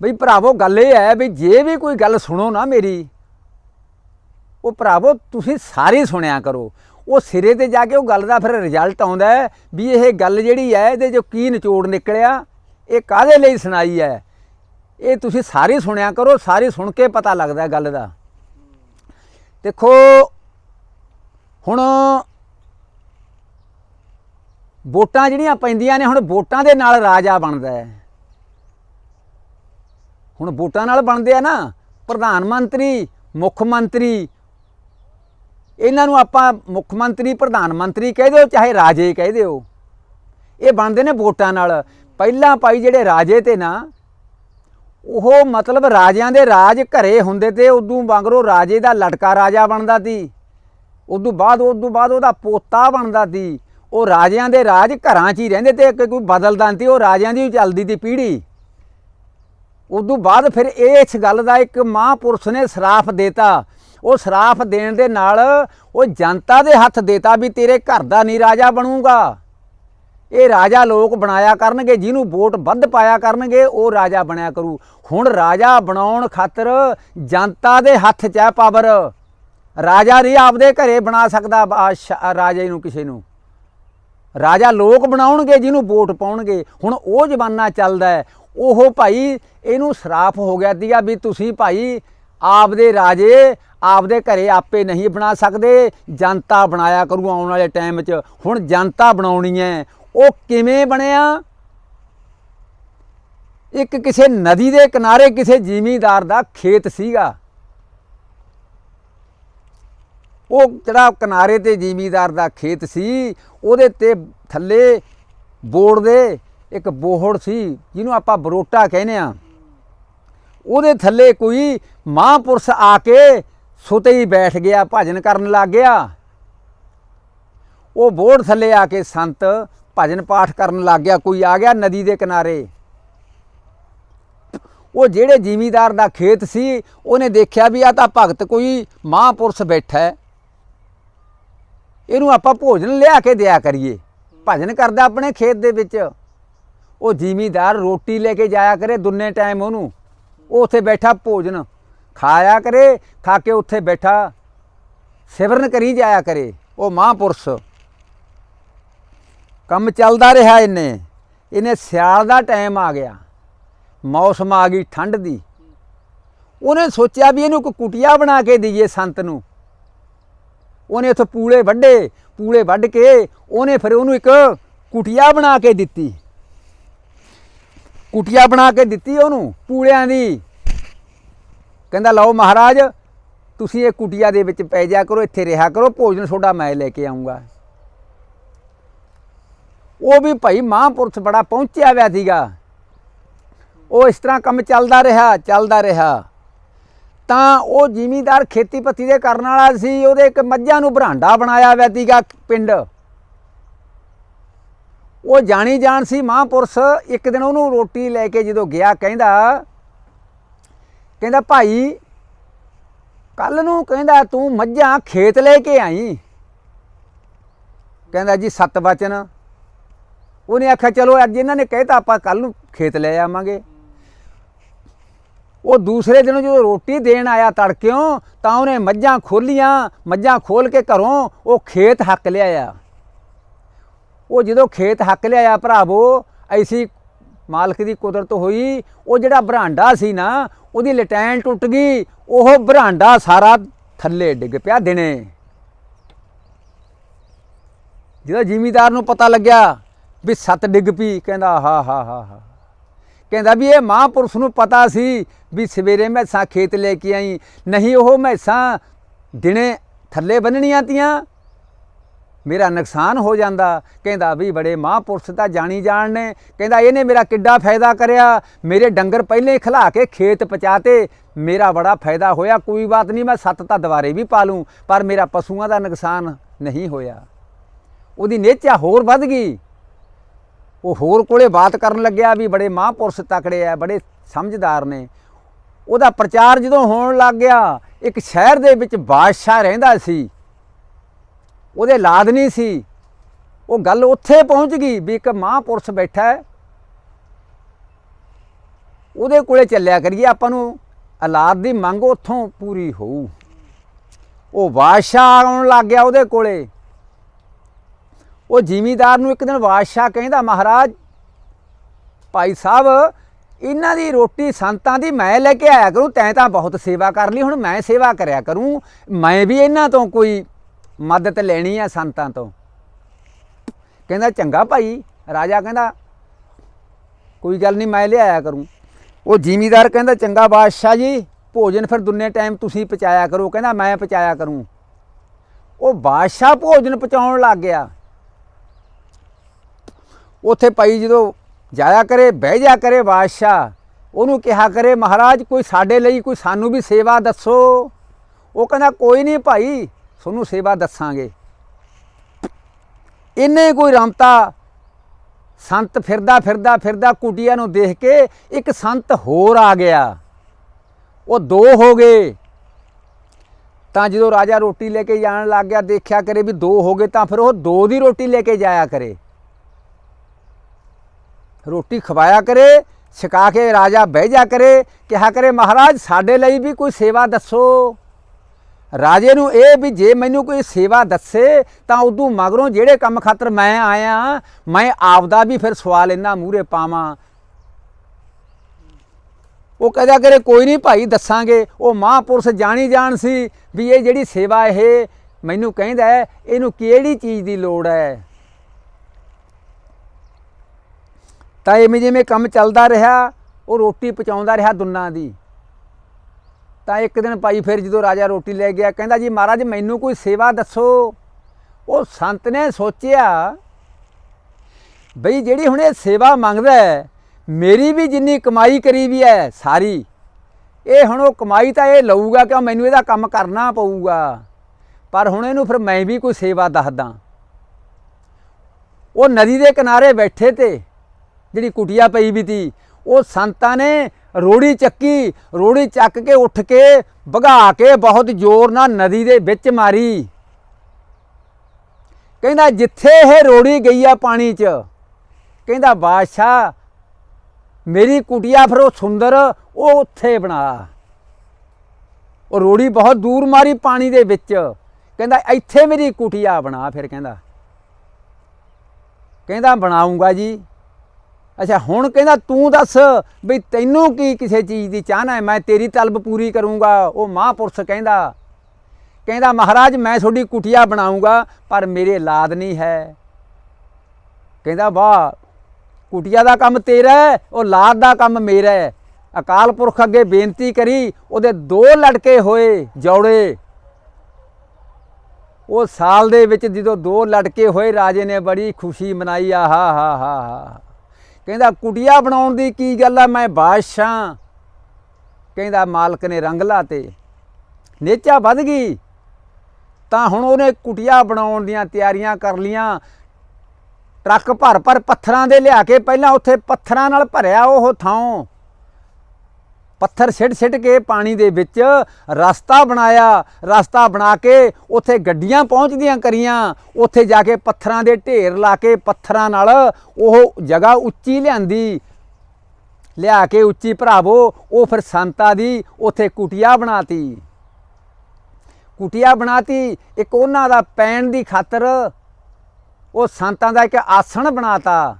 ਬਈ ਭਰਾਵੋ, ਗੱਲ ਇਹ ਹੈ ਵੀ ਜੇ ਵੀ ਕੋਈ ਗੱਲ ਸੁਣੋ ਨਾ ਮੇਰੀ, ਉਹ ਭਰਾਵੋ, ਤੁਸੀਂ ਸਾਰੀ ਸੁਣਿਆ ਕਰੋ। ਉਹ ਸਿਰੇ ਤੇ ਜਾ ਕੇ ਉਹ ਗੱਲ ਦਾ ਫਿਰ ਰਿਜ਼ਲਟ ਆਉਂਦਾ ਵੀ ਇਹ ਗੱਲ ਜਿਹੜੀ ਹੈ, ਇਹਦੇ ਜੋ ਕੀ ਨਿਚੋੜ ਨਿਕਲਿਆ, ਇਹ ਕਾਹਦੇ ਲਈ ਸੁਣਾਈ ਹੈ? ਇਹ ਤੁਸੀਂ ਸਾਰੀ ਸੁਣਿਆ ਕਰੋ, ਸਾਰੀ ਸੁਣ ਕੇ ਪਤਾ ਲੱਗਦਾ ਗੱਲ ਦਾ। ਦੇਖੋ, ਹੁਣ ਵੋਟਾਂ ਜਿਹੜੀਆਂ ਪੈਂਦੀਆਂ ਨੇ, ਹੁਣ ਵੋਟਾਂ ਦੇ ਨਾਲ ਰਾਜਾ ਬਣਦਾ ਹੈ। ਹੁਣ ਵੋਟਾਂ ਨਾਲ ਬਣਦੇ ਆ ਨਾ, ਪ੍ਰਧਾਨ ਮੰਤਰੀ, ਮੁੱਖ ਮੰਤਰੀ, ਇਹਨਾਂ ਨੂੰ ਆਪਾਂ ਮੁੱਖ ਮੰਤਰੀ, ਪ੍ਰਧਾਨ ਮੰਤਰੀ ਕਹਿ ਦਿਓ, ਚਾਹੇ ਰਾਜੇ ਕਹਿ ਦਿਓ। ਇਹ ਬਣਦੇ ਨੇ ਵੋਟਾਂ ਨਾਲ। ਪਹਿਲਾਂ ਭਾਈ ਜਿਹੜੇ ਰਾਜੇ ਤੇ ਨਾ, ਉਹ ਮਤਲਬ ਰਾਜਿਆਂ ਦੇ ਰਾਜ ਘਰੇ ਹੁੰਦੇ ਤੇ ਉਦੋਂ ਵਾਂਗਰੋ ਰਾਜੇ ਦਾ ਲੜਕਾ ਰਾਜਾ ਬਣਦਾ ਸੀ। ਉਦੋਂ ਬਾਅਦ ਉਦੋਂ ਬਾਅਦ ਉਹਦਾ ਪੋਤਾ ਬਣਦਾ ਸੀ। ਉਹ ਰਾਜਿਆਂ ਦੇ ਰਾਜ ਘਰਾਂ 'ਚ ਹੀ ਰਹਿੰਦੇ ਤੇ ਕੋਈ ਬਦਲਦਾ ਨਹੀਂ ਸੀ, ਉਹ ਰਾਜਿਆਂ ਦੀ ਚੱਲਦੀ ਸੀ ਪੀੜ੍ਹੀ। ਉਦੋਂ ਬਾਅਦ ਫਿਰ ਇਹ ਇਸ ਗੱਲ ਦਾ ਇੱਕ ਮਹਾਂਪੁਰਸ਼ ਨੇ ਸਰਾਫ ਦੇਤਾ। ਉਹ ਸਰਾਫ ਦੇਣ ਦੇ ਨਾਲ ਉਹ ਜਨਤਾ ਦੇ ਹੱਥ ਦੇਤਾ ਵੀ ਤੇਰੇ ਘਰ ਦਾ ਨਹੀਂ ਰਾਜਾ ਬਣੂਗਾ। ਇਹ ਰਾਜਾ ਲੋਕ ਬਣਾਇਆ ਕਰਨਗੇ, ਜਿਹਨੂੰ ਵੋਟ ਵੱਧ ਪਾਇਆ ਕਰਨਗੇ, ਉਹ ਰਾਜਾ ਬਣਿਆ ਕਰੂ। ਹੁਣ ਰਾਜਾ ਬਣਾਉਣ ਖਾਤਰ ਜਨਤਾ ਦੇ ਹੱਥ 'ਚ ਹੈ ਪਾਵਰ। ਰਾਜਾ ਨਹੀਂ ਆਪਦੇ ਘਰੇ ਬਣਾ ਸਕਦਾ ਰਾਜੇ ਨੂੰ ਕਿਸੇ ਨੂੰ। ਰਾਜਾ ਲੋਕ ਬਣਾਉਣਗੇ, ਜਿਹਨੂੰ ਵੋਟ ਪਾਉਣਗੇ। ਹੁਣ ਉਹ ਜ਼ਮਾਨਾ ਚੱਲਦਾ ਹੈ। ਉਹ ਭਾਈ ਇਹਨੂੰ ਸਰਾਫ ਹੋ ਗਿਆ ਦੀਆ ਵੀ ਤੁਸੀਂ ਭਾਈ ਆਪਦੇ ਰਾਜੇ, ਆਪਦੇ ਘਰੇ ਆਪੇ ਨਹੀਂ ਬਣਾ ਸਕਦੇ, ਜਨਤਾ ਬਣਾਇਆ ਕਰੂ ਆਉਣ ਵਾਲੇ ਟਾਈਮ 'ਚ। ਹੁਣ ਜਨਤਾ ਬਣਾਉਣੀ ਹੈ। ਉਹ ਕਿਵੇਂ ਬਣਿਆ? ਇੱਕ ਕਿਸੇ ਨਦੀ ਦੇ ਕਿਨਾਰੇ ਕਿਸੇ ਜ਼ਿਮੀਂਦਾਰ ਦਾ ਖੇਤ ਸੀਗਾ। ਉਹ ਜਿਹੜਾ ਕਿਨਾਰੇ ਤੇ ਜ਼ਿਮੀਂਦਾਰ ਦਾ ਖੇਤ ਸੀ, ਉਹਦੇ ਤੇ ਥੱਲੇ ਬੋੜ ਦੇ ਇੱਕ ਬੋਹੜ ਸੀ, ਜਿਹਨੂੰ ਆਪਾਂ ਬਰੋਟਾ ਕਹਿੰਦੇ ਆ ਉਹਦੇ ਥੱਲੇ ਕੋਈ ਮਹਾਂਪੁਰਸ਼ ਆ ਕੇ ਸੁਤੇ ਹੀ ਬੈਠ ਗਿਆ, ਭਜਨ ਕਰਨ ਲੱਗ ਗਿਆ। ਉਹ ਬੋਹੜ ਥੱਲੇ ਆ ਕੇ ਸੰਤ ਭਜਨ ਪਾਠ ਕਰਨ ਲੱਗ ਗਿਆ, ਕੋਈ ਆ ਗਿਆ ਨਦੀ ਦੇ ਕਿਨਾਰੇ। ਉਹ ਜਿਹੜੇ ਜਿਮੀਦਾਰ ਦਾ ਖੇਤ ਸੀ, ਉਹਨੇ ਦੇਖਿਆ ਵੀ ਆ ਤਾਂ ਭਗਤ ਕੋਈ ਮਹਾਂਪੁਰਸ਼ ਬੈਠਾ ਹੈ। ਇਹਨੂੰ ਆਪਾਂ ਭੋਜਨ ਲਿਆ ਕੇ ਦਿਆ ਕਰੀਏ। ਭਜਨ ਕਰਦਾ ਆਪਣੇ ਖੇਤ ਦੇ ਵਿੱਚ। ਉਹ ਜਿਮੀਦਾਰ ਰੋਟੀ ਲੈ ਕੇ ਜਾਇਆ ਕਰੇ ਦੁੰਨੇ ਟਾਈਮ ਉਹਨੂੰ। ਉਹ ਉੱਥੇ ਬੈਠਾ ਭੋਜਨ। ਖਾਇਆ ਕਰੇ, ਖਾ ਕੇ ਉੱਥੇ ਬੈਠਾ। ਸਿਵਰਨ ਕਰੀ ਜਾਇਆ ਕਰੇ, ਉਹ ਮਹਾਂਪੁਰਸ਼। ਕੰਮ ਚੱਲਦਾ ਰਿਹਾ ਇਹਨੇ। ਇਹਨੇ ਸਿਆਲ ਦਾ ਟਾਈਮ ਆ ਗਿਆ। ਮੌਸਮ ਆ ਗਈ ਠੰਡ ਦੀ। ਉਹਨੇ ਸੋਚਿਆ ਵੀ ਇਹਨੂੰ ਕੋਈ ਕੁਟਿਆ ਬਣਾ ਕੇ ਦਈਏ ਸੰਤ ਨੂੰ। ਉਹਨੇ ਉੱਥੇ ਪੂਲੇ ਵੱਡੇ ਪੂਲੇ ਵੱਢ ਕੇ ਉਹਨੇ ਫਿਰ ਉਹਨੂੰ ਇੱਕ ਕੁਟਿਆ ਬਣਾ ਕੇ ਦਿੱਤੀ। ਕੁਟਿਆ ਬਣਾ ਕੇ ਦਿੱਤੀ ਉਹਨੂੰ ਪੂੜਿਆਂ ਦੀ। ਕਹਿੰਦਾ, ਲਓ ਮਹਾਰਾਜ, ਤੁਸੀਂ ਇਹ ਕੁਟਿਆ ਦੇ ਵਿੱਚ ਪੈ ਜਾ ਕਰੋ, ਇੱਥੇ ਰਿਹਾ ਕਰੋ, ਭੋਜਨ ਤੁਹਾਡਾ ਮੈਂ ਲੈ ਕੇ ਆਉਂਗਾ ਉਹ ਵੀ ਭਾਈ ਮਹਾਂਪੁਰਸ਼ ਬੜਾ ਪਹੁੰਚਿਆ ਹੋਇਆ ਸੀਗਾ। ਉਹ ਇਸ ਤਰ੍ਹਾਂ ਕੰਮ ਚੱਲਦਾ ਰਿਹਾ ਚੱਲਦਾ ਰਿਹਾ। ਤਾਂ ਉਹ ਜ਼ਿਮੀਂਦਾਰ ਖੇਤੀ ਪੱਤੀ ਦੇ ਕਰਨ ਵਾਲਾ ਸੀ, ਉਹਦੇ ਇੱਕ ਮੱਝਾਂ ਨੂੰ ਬਰਾਂਡਾ ਬਣਾਇਆ ਹੋਇਆ ਸੀਗਾ ਪਿੰਡ। ਉਹ ਜਾਣੀ ਜਾਣ ਸੀ ਮਹਾਂਪੁਰਸ਼, ਇੱਕ ਦਿਨ ਉਹਨੂੰ ਰੋਟੀ ਲੈ ਕੇ ਜਦੋਂ ਗਿਆ ਕਹਿੰਦਾ ਕਹਿੰਦਾ, ਭਾਈ ਕੱਲ ਨੂੰ ਕਹਿੰਦਾ ਤੂੰ ਮੱਝਾਂ ਖੇਤ ਲੈ ਕੇ ਆਈ। ਕਹਿੰਦਾ ਜੀ, ਸੱਤ ਵਚਨ। ਉਹਨੇ ਆਖਿਆ, ਚਲੋ, ਅੱਜ ਇਹਨਾਂ ਨੇ ਕਹਿਤਾ, ਆਪਾਂ ਕੱਲ ਨੂੰ ਖੇਤ ਲੈ ਆਵਾਂਗੇ। ਉਹ ਦੂਸਰੇ ਦਿਨ ਜਦੋਂ ਰੋਟੀ ਦੇਣ ਆਇਆ ਤੜਕਿਓ, ਤਾਂ ਉਹਨੇ ਮੱਝਾਂ ਖੋਲੀਆਂ ਮੱਝਾਂ ਖੋਲ ਕੇ ਘਰੋਂ ਉਹ ਖੇਤ ਹੱਕ ਲਿਆਇਆ। ਉਹ ਜਦੋਂ ਖੇਤ ਹੱਕ ਲਿਆਇਆ ਭਰਾਵੋ, ਐਸੀ ਮਾਲਕ ਦੀ ਕੁਦਰਤ ਹੋਈ, ਉਹ ਜਿਹੜਾ ਬਰਾਂਡਾ ਸੀ ਨਾ, ਉਹਦੀ ਲਟੈਨ ਟੁੱਟ ਗਈ, ਉਹ ਬਰਾਂਡਾ ਸਾਰਾ ਥੱਲੇ ਡਿੱਗ ਪਿਆ ਦਿਨੇ। ਜਿਹਦਾ ਜ਼ਿਮੀਦਾਰ ਨੂੰ ਪਤਾ ਲੱਗਿਆ ਵੀ ਸੱਤ ਡਿੱਗ ਪਈ, ਕਹਿੰਦਾ, ਹਾ ਹਾ ਹਾ ਹਾ। ਕਹਿੰਦਾ ਵੀ ਇਹ ਮਹਾਂਪੁਰਸ਼ ਨੂੰ ਪਤਾ ਸੀ ਵੀ ਸਵੇਰੇ ਮੈਸਾਂ ਖੇਤ ਲੈ ਕੇ ਆਈ, ਨਹੀਂ ਉਹ ਮੈਸਾਂ ਦਿਨੇ ਥੱਲੇ ਬੰਨਣੀਆਂ ਤੀਆਂ ਮੇਰਾ ਨੁਕਸਾਨ ਹੋ ਜਾਂਦਾ। ਕਹਿੰਦਾ ਵੀ ਬੜੇ ਮਹਾਂਪੁਰਸ਼ ਤਾਂ ਜਾਣੀ ਜਾਣ ਨੇ। ਕਹਿੰਦਾ ਇਹਨੇ ਮੇਰਾ ਕਿੱਡਾ ਫਾਇਦਾ ਕਰਿਆ। ਮੇਰੇ ਡੰਗਰ ਪਹਿਲੇ ਹੀ ਖਲਾ ਕੇ ਖੇਤ ਪਚਾਤੇ ਮੇਰਾ ਬੜਾ ਫਾਇਦਾ ਹੋਇਆ। ਕੋਈ ਬਾਤ ਨਹੀਂ, ਮੈਂ ਸੱਤ ਤਾਂ ਦੁਬਾਰੇ ਵੀ ਪਾ ਲੂੰ ਪਰ ਮੇਰਾ ਪਸ਼ੂਆਂ ਦਾ ਨੁਕਸਾਨ ਨਹੀਂ ਹੋਇਆ। ਉਹਦੀ ਨੇਚਾ ਹੋਰ ਵੱਧ ਗਈ। ਉਹ ਹੋਰ ਕੋਲੇ ਬਾਤ ਕਰਨ ਲੱਗਿਆ ਵੀ ਬੜੇ ਮਹਾਂਪੁਰਸ਼ ਤਕੜੇ ਆ, ਬੜੇ ਸਮਝਦਾਰ ਨੇ। ਉਹਦਾ ਪ੍ਰਚਾਰ ਜਦੋਂ ਹੋਣ ਲੱਗ ਗਿਆ, ਇੱਕ ਸ਼ਹਿਰ ਦੇ ਵਿੱਚ ਬਾਦਸ਼ਾਹ ਰਹਿੰਦਾ ਸੀ। ਉਹਦੇ ਲਾਦ ਨਹੀਂ ਸੀ। ਉਹ ਗੱਲ ਉੱਥੇ ਪਹੁੰਚ ਗਈ ਵੀ ਇੱਕ ਮਹਾਂਪੁਰਸ਼ ਬੈਠਾ ਹੈ। ਉਹਦੇ ਕੋਲੇ ਚੱਲਿਆ ਕਰੀਏ, ਆਪਾਂ ਨੂੰ ਔਲਾਦ ਦੀ ਮੰਗ ਉੱਥੋਂ ਪੂਰੀ ਹੋਊ। ਉਹ ਬਾਦਸ਼ਾਹ ਆਉਣ ਲੱਗ ਗਿਆ ਉਹਦੇ ਕੋਲੇ। ਉਹ ਜ਼ਿਮੀਦਾਰ ਨੂੰ ਇੱਕ ਦਿਨ ਬਾਦਸ਼ਾਹ ਕਹਿੰਦਾ, ਮਹਾਰਾਜ, ਭਾਈ ਸਾਹਿਬ, ਇਹਨਾਂ ਦੀ ਰੋਟੀ ਸੰਤਾਂ ਦੀ ਮੈਂ ਲੈ ਕੇ ਆਇਆ ਕਰੂੰ, ਤੈਂ ਤਾਂ ਬਹੁਤ ਸੇਵਾ ਕਰ ਲਈ, ਹੁਣ ਮੈਂ ਸੇਵਾ ਕਰਿਆ ਕਰੂੰ। ਮੈਂ ਵੀ ਇਹਨਾਂ ਤੋਂ ਕੋਈ ਮਦਦ ਲੈਣੀ ਆ ਸੰਤਾਂ ਤੋਂ। ਕਹਿੰਦਾ, ਚੰਗਾ ਭਾਈ। ਰਾਜਾ ਕਹਿੰਦਾ, ਕੋਈ ਗੱਲ ਨਹੀਂ, ਮੈਂ ਲਿਆਇਆ ਕਰੂੰ। ਉਹ ਜ਼ਿਮੀਦਾਰ ਕਹਿੰਦਾ, ਚੰਗਾ ਬਾਦਸ਼ਾਹ ਜੀ, ਭੋਜਨ ਫਿਰ ਦੁੰਨੇ ਟਾਈਮ ਤੁਸੀਂ ਪਚਾਇਆ ਕਰੋ। ਕਹਿੰਦਾ, ਮੈਂ ਪਚਾਇਆ ਕਰੂੰ। ਉਹ ਬਾਦਸ਼ਾਹ ਭੋਜਨ ਪਚਾਉਣ ਲੱਗ ਗਿਆ। ਉੱਥੇ ਭਾਈ ਜਦੋਂ ਜਾਇਆ ਕਰੇ, ਬਹਿ ਜਾ ਕਰੇ ਬਾਦਸ਼ਾਹ, ਉਹਨੂੰ ਕਿਹਾ ਕਰੇ, ਮਹਾਰਾਜ, ਕੋਈ ਸਾਡੇ ਲਈ, ਕੋਈ ਸਾਨੂੰ ਵੀ ਸੇਵਾ ਦੱਸੋ। ਉਹ ਕਹਿੰਦਾ, ਕੋਈ ਨਹੀਂ ਭਾਈ ਤੁਹਾਨੂੰ ਸੇਵਾ ਦੱਸਾਂਗੇ। ਇੰਨੇ ਕੋਈ ਰਮਤਾ, ਸੰਤ ਫਿਰਦਾ ਫਿਰਦਾ ਫਿਰਦਾ ਕੁਟੀਆਂ ਨੂੰ ਦੇਖ ਕੇ ਇੱਕ ਸੰਤ ਹੋਰ ਆ ਗਿਆ। ਉਹ ਦੋ ਹੋ ਗਏ। ਤਾਂ ਜਦੋਂ ਰਾਜਾ ਰੋਟੀ ਲੈ ਕੇ ਜਾਣ ਲੱਗ ਗਿਆ, ਦੇਖਿਆ ਕਰੇ ਵੀ ਦੋ ਹੋ ਗਏ, ਤਾਂ ਫਿਰ ਉਹ ਦੋ ਦੀ ਰੋਟੀ ਲੈ ਕੇ ਜਾਇਆ ਕਰੇ। ਰੋਟੀ ਖਵਾਇਆ ਕਰੇ, ਛਕਾ ਕੇ ਰਾਜਾ ਬਹਿ ਜਾ ਕਰੇ, ਕਿਹਾ ਕਰੇ, ਮਹਾਰਾਜ, ਸਾਡੇ ਲਈ ਵੀ ਕੋਈ ਸੇਵਾ ਦੱਸੋ। ਰਾਜੇ ਨੂੰ ਇਹ ਵੀ ਜੇ ਮੈਨੂੰ ਕੋਈ ਸੇਵਾ ਦੱਸੇ ਤਾਂ ਉਦੋਂ ਮਗਰੋਂ ਜਿਹੜੇ ਕੰਮ ਖਾਤਰ ਮੈਂ ਆਇਆ, ਮੈਂ ਆਪਦਾ ਵੀ ਫਿਰ ਸਵਾਲ ਇਹਨਾਂ ਮੂਹਰੇ ਪਾਵਾਂ। ਉਹ ਕਹਦਾ ਕਰੇ, ਕੋਈ ਨਹੀਂ ਭਾਈ, ਦੱਸਾਂਗੇ। ਉਹ ਮਹਾਂਪੁਰਸ਼ ਜਾਣੀ ਜਾਣ ਸੀ ਵੀ ਇਹ ਜਿਹੜੀ ਸੇਵਾ ਇਹ ਮੈਨੂੰ ਕਹਿੰਦਾ ਇਹਨੂੰ ਕਿਹੜੀ ਚੀਜ਼ ਦੀ ਲੋੜ ਹੈ? ਤਾਂ ਐਵੇਂ ਜਿਵੇਂ ਕੰਮ ਚੱਲਦਾ ਰਿਹਾ, ਉਹ ਰੋਟੀ ਪਹੁੰਚਾਉਂਦਾ ਰਿਹਾ ਦੁੰਨਾਂ ਦੀ। ਤਾਂ ਇੱਕ ਦਿਨ ਭਾਈ ਫਿਰ ਜਦੋਂ ਰਾਜਾ ਰੋਟੀ ਲੈ ਗਿਆ, ਕਹਿੰਦਾ ਜੀ ਮਹਾਰਾਜ ਮੈਨੂੰ ਕੋਈ ਸੇਵਾ ਦੱਸੋ। ਉਹ ਸੰਤ ਨੇ ਸੋਚਿਆ, ਬਈ ਜਿਹੜੀ ਹੁਣ ਇਹ ਸੇਵਾ ਮੰਗਦਾ ਹੈ, ਮੇਰੀ ਵੀ ਜਿੰਨੀ ਕਮਾਈ ਕਰੀ ਵੀ ਹੈ ਸਾਰੀ, ਇਹ ਹੁਣ ਉਹ ਕਮਾਈ ਤਾਂ ਇਹ ਲਊਗਾ ਕਿ ਮੈਨੂੰ ਇਹਦਾ ਕੰਮ ਕਰਨਾ ਪਊਗਾ। ਪਰ ਹੁਣ ਇਹਨੂੰ ਫਿਰ ਮੈਂ ਵੀ ਕੋਈ ਸੇਵਾ ਦੱਸਦਾ। ਉਹ ਨਦੀ ਦੇ ਕਿਨਾਰੇ ਬੈਠੇ ਤੇ, ਜਿਹੜੀ ਕੁਟੀਆ ਪਈ ਵੀ ਤੀ, ਉਹ ਸੰਤਾਂ ਨੇ ਰੋੜੀ ਚੱਕੀ, ਰੋੜੀ ਚੱਕ ਕੇ ਉੱਠ ਕੇ ਭਗਾ ਕੇ ਬਹੁਤ ਜ਼ੋਰ ਨਾਲ ਨਦੀ ਦੇ ਵਿੱਚ ਮਾਰੀ। ਕਹਿੰਦਾ, ਜਿੱਥੇ ਇਹ ਰੋੜੀ ਗਈ ਆ ਪਾਣੀ 'ਚ। ਕਹਿੰਦਾ, ਬਾਦਸ਼ਾਹ, ਮੇਰੀ ਕੁਟੀਆ ਫਿਰ ਉਹ ਸੁੰਦਰ ਉਹ ਉੱਥੇ ਬਣਾ। ਉਹ ਰੋੜੀ ਬਹੁਤ ਦੂਰ ਮਾਰੀ ਪਾਣੀ ਦੇ ਵਿੱਚ। ਕਹਿੰਦਾ, ਇੱਥੇ ਮੇਰੀ ਕੁਟੀਆ ਬਣਾ। ਫਿਰ ਕਹਿੰਦਾ ਕਹਿੰਦਾ, ਬਣਾਉਂਗਾ ਜੀ। ਅੱਛਾ, ਹੁਣ ਕਹਿੰਦਾ ਤੂੰ ਦੱਸ ਵੀ ਤੈਨੂੰ ਕੀ ਕਿਸੇ ਚੀਜ਼ ਦੀ ਚਾਹਨਾ ਹੈ? ਮੈਂ ਤੇਰੀ ਤਲਬ ਪੂਰੀ ਕਰੂੰਗਾ। ਉਹ ਮਹਾਂਪੁਰਸ਼ ਕਹਿੰਦਾ ਕਹਿੰਦਾ, ਮਹਾਰਾਜ, ਮੈਂ ਤੁਹਾਡੀ ਕੁਟਿਆ ਬਣਾਉਂਗਾ, ਪਰ ਮੇਰੇ ਲਾਦ ਨਹੀਂ ਹੈ। ਕਹਿੰਦਾ, ਵਾਹ, ਕੁਟਿਆ ਦਾ ਕੰਮ ਤੇਰਾ ਹੈ, ਉਹ ਲਾਦ ਦਾ ਕੰਮ ਮੇਰਾ ਹੈ। ਅਕਾਲ ਪੁਰਖ ਅੱਗੇ ਬੇਨਤੀ ਕਰੀ, ਉਹਦੇ ਦੋ ਲੜਕੇ ਹੋਏ ਜੋੜੇ। ਉਹ ਸਾਲ ਦੇ ਵਿੱਚ ਜਦੋਂ ਦੋ ਲੜਕੇ ਹੋਏ, ਰਾਜੇ ਨੇ ਬੜੀ ਖੁਸ਼ੀ ਮਨਾਈ ਆ ਹਾ ਹਾ ਹਾ ਹਾ। ਕਹਿੰਦਾ, ਕੁਟੀਆ ਬਣਾਉਣ ਦੀ ਕੀ ਗੱਲ ਆ? ਮੈਂ ਬਾਦਸ਼ਾਹ ਕਹਿੰਦਾ, ਮਾਲਕ ਨੇ ਰੰਗ ਲਾਤੇ। ਨੇਚਾ ਵੱਧ ਗਈ। ਤਾਂ ਹੁਣ ਉਹਨੇ ਕੁਟੀਆ ਬਣਾਉਣ ਦੀਆਂ ਤਿਆਰੀਆਂ ਕਰ ਲੀਆਂ। ਟਰੱਕ ਭਰ ਭਰ ਪੱਥਰਾਂ ਦੇ ਲਿਆ ਕੇ ਪਹਿਲਾਂ ਉੱਥੇ ਪੱਥਰਾਂ ਨਾਲ ਭਰਿਆ ਉਹ ਥਾਂ। ਪੱਥਰ ਸਿੱਟ ਸਿੱਟ ਕੇ ਪਾਣੀ ਦੇ ਵਿੱਚ ਰਸਤਾ ਬਣਾਇਆ। ਰਸਤਾ ਬਣਾ ਕੇ ਉੱਥੇ ਗੱਡੀਆਂ ਪਹੁੰਚਦੀਆਂ ਕਰੀਆਂ। ਉੱਥੇ ਜਾ ਕੇ ਪੱਥਰਾਂ ਦੇ ਢੇਰ ਲਾ ਕੇ ਪੱਥਰਾਂ ਨਾਲ ਉਹ ਜਗ੍ਹਾ ਉੱਚੀ ਲਿਆਂਦੀ। ਲਿਆ ਕੇ ਉੱਚੀ ਭਰਾਵੋ, ਉਹ ਫਿਰ ਸੰਤਾਂ ਦੀ ਉੱਥੇ ਕੁਟੀਆ ਬਣਾਤੀ। ਕੁਟੀਆ ਬਣਾਤੀ, ਇੱਕ ਉਹਨਾਂ ਦਾ ਪੈਣ ਦੀ ਖਾਤਰ ਉਹ ਸੰਤਾਂ ਦਾ ਇੱਕ ਆਸਣ ਬਣਾਤਾ।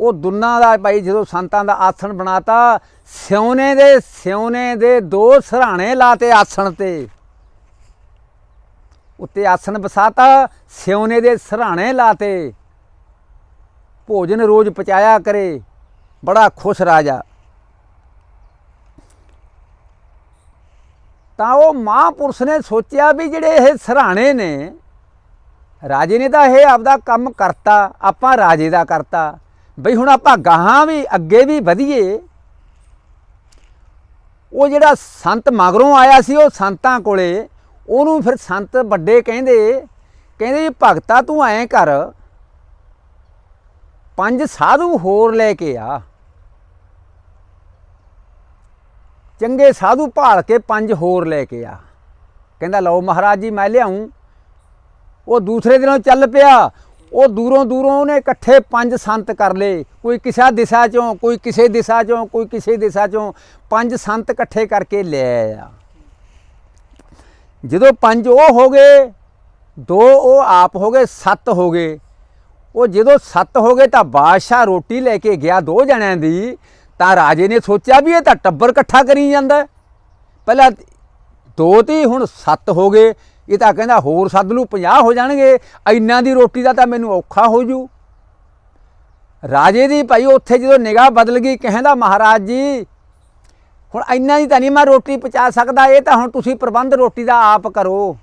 ਉਹ ਦੁੰਨਾ ਦਾ ਭਾਈ ਜਦੋਂ ਸੰਤਾਂ ਦਾ ਆਸਣ ਬਣਾਤਾ, ਸਿਉਨੇ ਦੇ ਸਿਉਨੇ ਦੇ ਦੋ ਸਰਾਣੇ ਲਾਤੇ ਆਸਣ ਤੇ। ਉੱਤੇ ਆਸਣ ਬਸਾਤਾ, ਸਿਉਨੇ ਦੇ ਸਰਾਣੇ ਲਾਤੇ। ਭੋਜਨ ਰੋਜ਼ ਪਚਾਇਆ ਕਰੇ, ਬੜਾ ਖੁਸ਼ ਰਾਜਾ। ਤਾਂ ਉਹ ਮਹਾਂਪੁਰਸ਼ ਨੇ ਸੋਚਿਆ ਵੀ ਜਿਹੜੇ ਇਹ ਸਰਾਣੇ ਨੇ, ਰਾਜੇ ਨੇ ਤਾਂ ਇਹ ਆਪਦਾ ਕੰਮ ਕਰਤਾ, ਆਪਾਂ ਰਾਜੇ ਦਾ ਕਰਤਾ। ਬਈ ਹੁਣ ਆਪਾਂ ਗਾਹਾਂ ਵੀ ਅੱਗੇ ਵੀ ਵਧੀਏ। ਉਹ ਜਿਹੜਾ ਸੰਤ ਮਗਰੋਂ ਆਇਆ ਸੀ, ਉਹ ਸੰਤਾਂ ਕੋਲੇ, ਉਹਨੂੰ ਫਿਰ ਸੰਤ ਵੱਡੇ ਕਹਿੰਦੇ ਕਹਿੰਦੇ ਵੀ ਭਗਤਾ ਤੂੰ ਐਂ ਕਰ, ਪੰਜ ਸਾਧੂ ਹੋਰ ਲੈ ਕੇ ਆ। ਚੰਗੇ ਸਾਧੂ ਭਾਲ ਕੇ ਪੰਜ ਹੋਰ ਲੈ ਕੇ ਆ। ਕਹਿੰਦਾ, ਲਓ ਮਹਾਰਾਜ ਜੀ, ਮੈਂ ਲਿਆਉਂ ਉਹ ਦੂਸਰੇ ਦਿਨੋਂ ਚੱਲ ਪਿਆ। ਉਹ ਦੂਰੋਂ ਦੂਰੋਂ ਉਹਨੇ ਇਕੱਠੇ ਪੰਜ ਸੰਤ ਕਰ ਲਏ। ਕੋਈ ਕਿਸੇ ਦਿਸ਼ਾ ਚੋਂ, ਕੋਈ ਕਿਸੇ ਦਿਸ਼ਾ ਚੋਂ, ਕੋਈ ਕਿਸੇ ਦਿਸ਼ਾ ਚੋਂ ਪੰਜ ਸੰਤ ਇਕੱਠੇ ਕਰਕੇ ਲੈ ਆਇਆ। ਜਦੋਂ ਪੰਜ ਉਹ ਹੋ ਗਏ, ਦੋ ਉਹ ਆਪ ਹੋ ਗਏ, ਸੱਤ ਹੋ ਗਏ। ਉਹ ਜਦੋਂ ਸੱਤ ਹੋ ਗਏ ਤਾਂ ਬਾਦਸ਼ਾਹ ਰੋਟੀ ਲੈ ਕੇ ਗਿਆ ਦੋ ਜਣਿਆਂ ਦੀ। ਤਾਂ ਰਾਜੇ ਨੇ ਸੋਚਿਆ ਵੀ ਇਹ ਤਾਂ ਟੱਬਰ ਇਕੱਠਾ ਕਰੀ ਜਾਂਦਾ। ਪਹਿਲਾਂ ਦੋ ਤੀ ਹੁਣ ਸੱਤ ਹੋ ਗਏ। ਇਹ ਤਾਂ ਕਹਿੰਦਾ ਹੋਰ ਸੱਦ ਲੂ 50 ਹੋ ਜਾਣਗੇ, ਇੰਨਾ ਦੀ ਰੋਟੀ ਦਾ ਤਾਂ ਮੈਨੂੰ ਔਖਾ ਹੋ ਜੂ। ਰਾਜੇ ਦੀ ਭਾਈ ਉੱਥੇ ਜਦੋਂ ਨਿਗਾਹ ਬਦਲ ਗਈ, ਕਹਿੰਦਾ ਮਹਾਰਾਜ ਜੀ, ਹੁਣ ਇੰਨਾ ਦੀ ਤਾਂ ਨਹੀਂ ਮੈਂ ਰੋਟੀ ਪਚਾ ਸਕਦਾ, ਇਹ ਤਾਂ ਹੁਣ ਤੁਸੀਂ ਪ੍ਰਬੰਧ ਰੋਟੀ ਦਾ ਆਪ ਕਰੋ।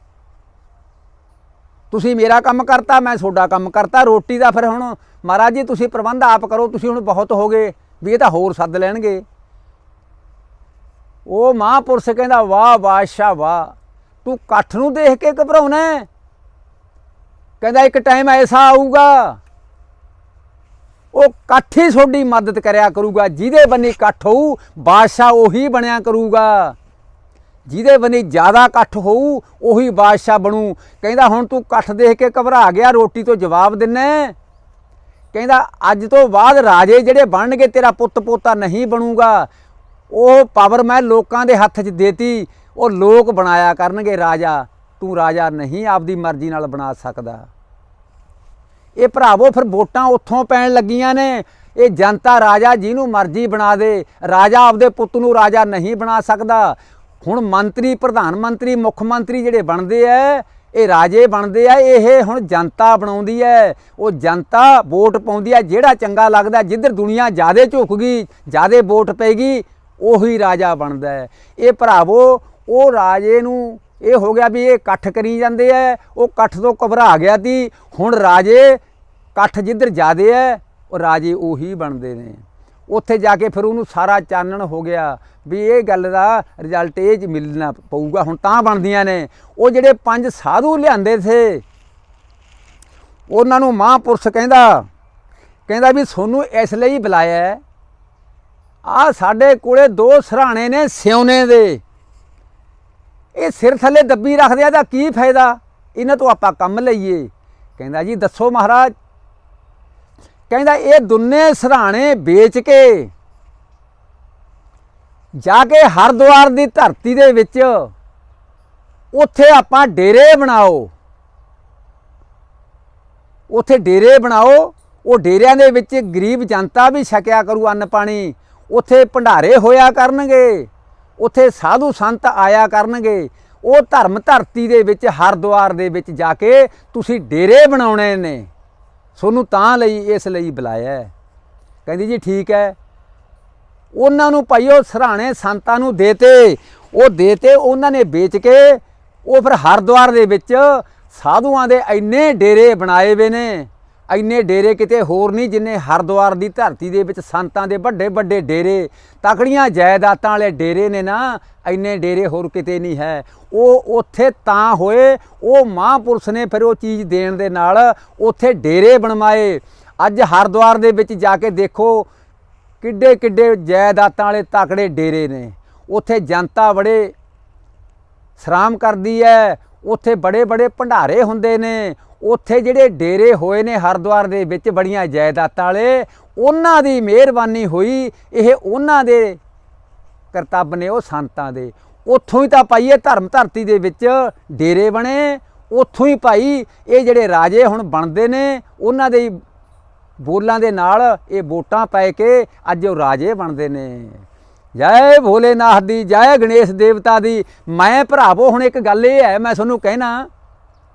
ਤੁਸੀਂ ਮੇਰਾ ਕੰਮ ਕਰਤਾ, ਮੈਂ ਤੁਹਾਡਾ ਕੰਮ ਕਰਤਾ, ਰੋਟੀ ਦਾ ਫਿਰ ਹੁਣ ਮਹਾਰਾਜ ਜੀ, ਤੁਸੀਂ ਪ੍ਰਬੰਧ ਆਪ ਕਰੋ, ਤੁਸੀਂ ਹੁਣ ਬਹੁਤ ਹੋ ਗਏ, ਵੀ ਇਹ ਤਾਂ ਹੋਰ ਸੱਦ ਲੈਣਗੇ। ਉਹ ਮਹਾਂਪੁਰਸ਼ ਕਹਿੰਦਾ, ਵਾਹ ਬਾਦਸ਼ਾਹ ਵਾਹ ਤੂੰ ਇਕੱਠ ਨੂੰ ਦੇਖ ਕੇ ਘਬਰਾਉਣਾ ਕਹਿੰਦਾ ਇੱਕ ਟਾਈਮ ਐਸਾ ਆਊਗਾ, ਉਹ ਇਕੱਠ ਹੀ ਤੁਹਾਡੀ ਮਦਦ ਕਰਿਆ ਕਰੂਗਾ। ਜਿਹਦੇ ਬੰਨੀ ਇਕੱਠ ਹੋਊ, ਬਾਦਸ਼ਾਹ ਉਹੀ ਬਣਿਆ ਕਰੂਗਾ। ਜਿਹਦੇ ਬੰਨੀ ਜ਼ਿਆਦਾ ਇਕੱਠ ਹੋਊ, ਉਹੀ ਬਾਦਸ਼ਾਹ ਬਣੂ। ਕਹਿੰਦਾ ਹੁਣ ਤੂੰ ਇਕੱਠ ਦੇਖ ਕੇ ਘਬਰਾ ਗਿਆ, ਰੋਟੀ ਤੋਂ ਜਵਾਬ ਦਿੰਨਾ ਕਹਿੰਦਾ ਅੱਜ ਤੋਂ ਬਾਅਦ ਰਾਜੇ ਜਿਹੜੇ ਬਣਨਗੇ, ਤੇਰਾ ਪੁੱਤ ਪੋਤਾ ਨਹੀਂ ਬਣੂਗਾ। ਉਹ ਪਾਵਰ ਮੈਂ ਲੋਕਾਂ ਦੇ ਹੱਥ 'ਚ ਦੇਤੀ। ਉਹ ਲੋਕ ਬਣਾਇਆ ਕਰਨਗੇ ਰਾਜਾ, ਤੂੰ ਰਾਜਾ ਨਹੀਂ ਆਪਦੀ ਮਰਜ਼ੀ ਨਾਲ ਬਣਾ ਸਕਦਾ। ਇਹ ਭਰਾਵੋ, ਫਿਰ ਵੋਟਾਂ ਉੱਥੋਂ ਪੈਣ ਲੱਗੀਆਂ ਨੇ। ਇਹ ਜਨਤਾ ਰਾਜਾ ਜਿਹਨੂੰ ਮਰਜ਼ੀ ਬਣਾ ਦੇ। ਰਾਜਾ ਆਪਦੇ ਪੁੱਤ ਨੂੰ ਰਾਜਾ ਨਹੀਂ ਬਣਾ ਸਕਦਾ। ਹੁਣ ਮੰਤਰੀ, ਪ੍ਰਧਾਨ ਮੰਤਰੀ, ਮੁੱਖ ਮੰਤਰੀ ਜਿਹੜੇ ਬਣਦੇ ਐ, ਇਹ ਰਾਜੇ ਬਣਦੇ ਆ ਇਹ ਹੁਣ ਜਨਤਾ ਬਣਾਉਂਦੀ ਐ। ਉਹ ਜਨਤਾ ਵੋਟ ਪਾਉਂਦੀ ਐ, ਜਿਹੜਾ ਚੰਗਾ ਲੱਗਦਾ, ਜਿੱਧਰ ਦੁਨੀਆ ਜ਼ਿਆਦੇ ਝੁਕ ਗਈ, ਜ਼ਿਆਦੇ ਵੋਟ ਪੈਗੀ ਉਹੀ ਰਾਜਾ ਬਣਦਾ ਹੈ ਇਹ ਭਰਾਵੋ ਉਹ ਰਾਜੇ ਨੂੰ ਇਹ ਹੋ ਗਿਆ ਵੀ ਇਹ ਇਕੱਠ ਕਰੀ ਜਾਂਦੇ ਐ, ਉਹ ਇਕੱਠ ਤੋਂ ਘਬਰਾ ਗਿਆ ਤੀ ਹੁਣ ਰਾਜੇ ਇਕੱਠ ਜਿੱਧਰ ਜਾਦੇ ਐ, ਉਹ ਰਾਜੇ ਉਹੀ ਬਣਦੇ ਨੇ। ਉੱਥੇ ਜਾ ਕੇ ਫਿਰ ਉਹਨੂੰ ਸਾਰਾ ਚਾਨਣ ਹੋ ਗਿਆ ਵੀ ਇਹ ਗੱਲ ਦਾ ਰਿਜ਼ਲਟ ਇਹ ਚ ਮਿਲਣਾ ਪਊਗਾ, ਹੁਣ ਤਾਂ ਬਣਦੀਆਂ ਨੇ। ਉਹ ਜਿਹੜੇ ਪੰਜ ਸਾਧੂ ਲਿਆਂਦੇ ਥੇ, ਉਹਨਾਂ ਨੂੰ ਮਹਾਂਪੁਰਸ਼ ਕਹਿੰਦਾ ਕਹਿੰਦਾ ਵੀ ਸੋਨੂੰ ਇਸ ਲਈ ਬੁਲਾਇਆ ਹੈ ਆ ਸਾਡੇ ਕੋਲੇ ਦੋ ਸਰਾਣੇ ਨੇ ਸਿਉਨੇ ਦੇ। ਇਹ ਸਿਰ ਥੱਲੇ ਦੱਬੀ ਰੱਖਦੇ ਆ ਤਾਂ ਕੀ ਫਾਇਦਾ? ਇਹਨਾਂ ਤੋਂ ਆਪਾਂ ਕੰਮ ਲਈਏ। ਕਹਿੰਦਾ ਜੀ, ਦੱਸੋ ਮਹਾਰਾਜ। ਕਹਿੰਦਾ, ਇਹ ਦੁੰਨੇ ਸਰਾਣੇ ਵੇਚ ਕੇ ਜਾ ਕੇ ਹਰਦੁਆਰ ਦੀ ਧਰਤੀ ਦੇ ਵਿੱਚ ਉੱਥੇ ਆਪਾਂ ਡੇਰੇ ਬਣਾਓ। ਉੱਥੇ ਡੇਰੇ ਬਣਾਓ। ਉਹ ਡੇਰਿਆਂ ਦੇ ਵਿੱਚ ਗਰੀਬ ਜਨਤਾ ਵੀ ਛਕਿਆ ਕਰੂ ਅੰਨ ਪਾਣੀ। ਉੱਥੇ ਭੰਡਾਰੇ ਹੋਇਆ ਕਰਨਗੇ। ਉੱਥੇ ਸਾਧੂ ਸੰਤ ਆਇਆ ਕਰਨਗੇ। ਉਹ ਧਰਮ ਧਰਤੀ ਦੇ ਵਿੱਚ, ਹਰਦੁਆਰ ਦੇ ਵਿੱਚ ਜਾ ਕੇ ਤੁਸੀਂ ਡੇਰੇ ਬਣਾਉਣੇ ਨੇ। ਸੋਨੂੰ ਤਾਂ ਲਈ, ਇਸ ਲਈ ਬੁਲਾਇਆ ਹੈ। ਕਹਿੰਦੀ ਜੀ, ਠੀਕ ਹੈ। ਉਹਨਾਂ ਨੂੰ ਭਾਈ ਉਹ ਸਰਾਣੇ ਸੰਤਾਂ ਨੂੰ ਦੇਤੇ। ਉਹ ਦੇਤੇ, ਉਹਨਾਂ ਨੇ ਵੇਚ ਕੇ ਉਹ ਫਿਰ ਹਰਦੁਆਰ ਦੇ ਵਿੱਚ ਸਾਧੂਆਂ ਦੇ ਇੰਨੇ ਡੇਰੇ ਬਣਾਏ ਵੇ ਨੇ। ਇੰਨੇ ਡੇਰੇ ਕਿਤੇ ਹੋਰ ਨਹੀਂ ਜਿੰਨੇ ਹਰਦੁਆਰ ਦੀ ਧਰਤੀ ਦੇ ਵਿੱਚ ਸੰਤਾਂ ਦੇ ਵੱਡੇ ਵੱਡੇ ਡੇਰੇ, ਤਕੜੀਆਂ ਜਾਇਦਾਦਾਂ ਵਾਲੇ ਡੇਰੇ ਨੇ ਨਾ, ਇੰਨੇ ਡੇਰੇ ਹੋਰ ਕਿਤੇ ਨਹੀਂ ਹੈ। ਉਹ ਉੱਥੇ ਤਾਂ ਹੋਏ, ਉਹ ਮਹਾਂਪੁਰਸ਼ ਨੇ ਫਿਰ ਉਹ ਚੀਜ਼ ਦੇਣ ਦੇ ਨਾਲ ਉੱਥੇ ਡੇਰੇ ਬਣਵਾਏ। ਅੱਜ ਹਰਦੁਆਰ ਦੇ ਵਿੱਚ ਜਾ ਕੇ ਦੇਖੋ, ਕਿੱਡੇ ਕਿੱਡੇ ਜਾਇਦਾਦਾਂ ਵਾਲੇ ਤਕੜੇ ਡੇਰੇ ਨੇ। ਉੱਥੇ ਜਨਤਾ ਬੜੇ ਸਰਾਮ ਕਰਦੀ ਹੈ, ਉੱਥੇ ਬੜੇ ਬੜੇ ਭੰਡਾਰੇ ਹੁੰਦੇ ਨੇ ਉੱਥੇ ਜਿਹੜੇ ਡੇਰੇ ਹੋਏ ਨੇ ਹਰਦੁਆਰ ਦੇ ਵਿੱਚ ਬੜੀਆਂ ਜਾਇਦਾਦਾਂ ਵਾਲੇ, ਉਹਨਾਂ ਦੀ ਮਿਹਰਬਾਨੀ ਹੋਈ। ਇਹ ਉਹਨਾਂ ਦੇ ਕਰਤੱਵ ਨੇ, ਉਹ ਸੰਤਾਂ ਦੇ। ਉੱਥੋਂ ਹੀ ਤਾਂ ਭਾਈ ਇਹ ਧਰਮ ਧਰਤੀ ਦੇ ਵਿੱਚ ਡੇਰੇ ਬਣੇ। ਉੱਥੋਂ ਹੀ ਭਾਈ ਇਹ ਜਿਹੜੇ ਰਾਜੇ ਹੁਣ ਬਣਦੇ ਨੇ, ਉਹਨਾਂ ਦੇ ਬੋਲਾਂ ਦੇ ਨਾਲ ਇਹ ਵੋਟਾਂ ਪੈ ਕੇ ਅੱਜ ਉਹ ਰਾਜੇ ਬਣਦੇ ਨੇ। ਜੈ ਭੋਲੇਨਾਥ ਦੀ, ਜੈ ਗਣੇਸ਼ ਦੇਵਤਾ ਦੀ। ਮੈਂ ਭਰਾਵੋ, ਹੁਣ ਇੱਕ ਗੱਲ ਇਹ ਹੈ, ਮੈਂ ਤੁਹਾਨੂੰ ਕਹਿਣਾ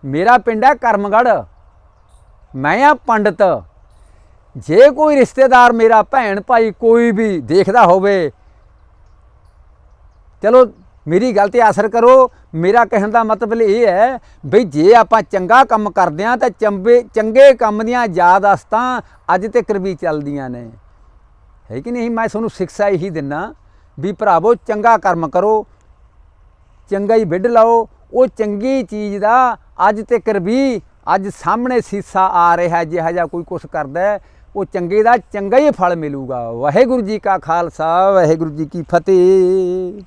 ਮੇਰਾ ਪਿੰਡ ਹੈ ਕਰਮਗੜ ਮੈਂ ਆ ਪੰਡਤ। ਜੇ ਕੋਈ ਰਿਸ਼ਤੇਦਾਰ ਮੇਰਾ ਭੈਣ ਭਾਈ ਕੋਈ ਵੀ ਦੇਖਦਾ ਹੋਵੇ, ਚਲੋ ਮੇਰੀ ਗੱਲ ਤੇ ਅਸਰ ਕਰੋ। ਮੇਰਾ ਕਹਿਣ ਦਾ ਮਤਲਬ ਇਹ ਹੈ ਬਈ ਜੇ ਆਪਾਂ ਚੰਗਾ ਕੰਮ ਕਰਦੇ ਆ ਤਾਂ ਚੰਬੇ ਚੰਗੇ ਕੰਮ ਦੀਆਂ ਯਾਦਾਸ਼ਤਾਂ ਅੱਜ ਤੱਕ ਵੀ ਚੱਲਦੀਆਂ ਨੇ। ਹੈ ਕਿ ਨਹੀਂ? ਮੈਂ ਤੁਹਾਨੂੰ ਸਿੱਖਿਆ ਇਹੀ ਦਿੰਨਾ ਵੀ ਭਰਾਵੋ, ਚੰਗਾ ਕਰਮ ਕਰੋ, ਚੰਗਾ ਹੀ ਵਿੱਢ ਲਾਓ। ਉਹ ਚੰਗੀ ਚੀਜ਼ ਦਾ ਅੱਜ ਤੱਕ ਵੀ ਅੱਜ ਸਾਹਮਣੇ ਸੀਸਾ ਆ ਰਿਹਾ, ਜਿਹਾ ਜਿਹਾ ਕੋਈ ਕੁਛ ਕਰਦਾ ਉਹ ਚੰਗੇ ਦਾ ਚੰਗਾ ਹੀ ਫਲ ਮਿਲੂਗਾ। ਵਾਹਿਗੁਰੂ ਜੀ ਕਾ ਖਾਲਸਾ, ਵਾਹਿਗੁਰੂ ਜੀ ਕੀ ਫਤਿਹ।